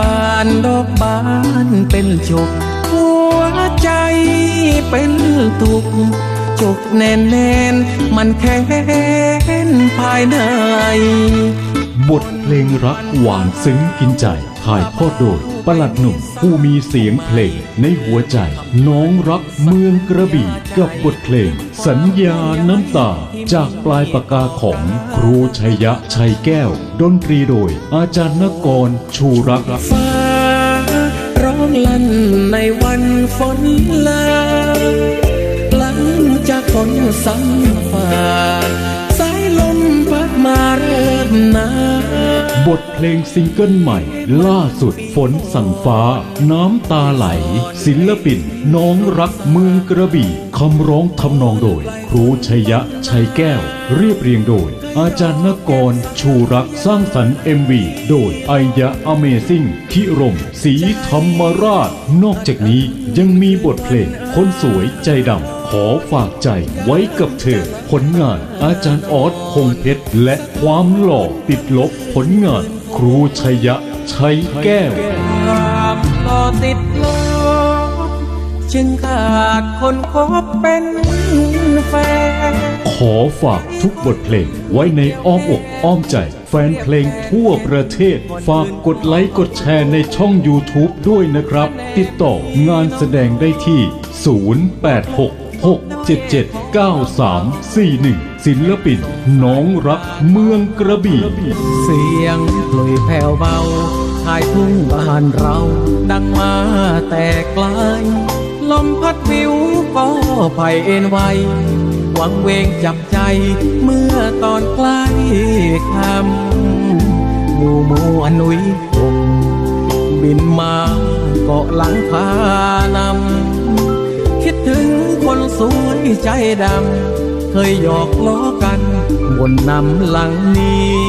บานดอกบานเป็นจกหัวใจเป็นตุกจกแน่นแนมันแค้นภายใน บทเพลงรักหวานซึ้งกินใจถ่ายทอดโดย ประหลัดหนุ่มผู้มีเสียงเพลงในหัวใจ น้องรักเมืองกระบี่กับบทเพลง สัญญาน้ำตา จากปลายปากกาของครูชัยยะชัยแก้ว ดนตรีโดย อาจารย์นกรชูรักฟ้าร้องลั่นในวันฝนลาหลังจากฝนสังฝ่า บทเพลงซิงเกิลใหม่ ล่าสุดฝนสั่งฟ้า น้ำตาไหล ศิลปิน น้องรักเมืองกระบี่คำร้องทำนองโดย ครูชัยยะชัยแก้ว เรียบเรียงโดย อาจารย์นกร ชูรักสร้างสรรค์เอ็มวีโดยไอยะอเมซิ่งพิรมศรีธรรมราช นอกจากนี้ยังมีบทเพลง คนสวยใจดำขอฝากใจไว้กับเธอ ผลงานอาจารย์ออสคงเพชร และความหล่อติดลบผลงานครูชัยยะชัยแก้วความต่อติดลบจึงขาดคนคบเป็นแฟน ขอฝากทุกบทเพลงไว้ในอ้อมอกอ้อมใจ แฟนเพลงทั่วประเทศ ฝากกดไลค์กดแชร์ในช่อง YouTube ด้วยนะครับ ติดต่องานแสดงได้ที่ 0866779341 ศิลปิน น้องรักเมืองกระบี่เสียงปลุยแผ่วเบาชายทุ่งบ้านเรา ดังมาแต่ไกล ลมพัดวิวก็ไผ่เอ็นไวหวังเวงจับใจเมื่อตอนใกล้คำหมู่หมูอนุยคงบินมาเกาะหลังพา ใจดำ เคยหยอกล้อกันบนนำหลังนี้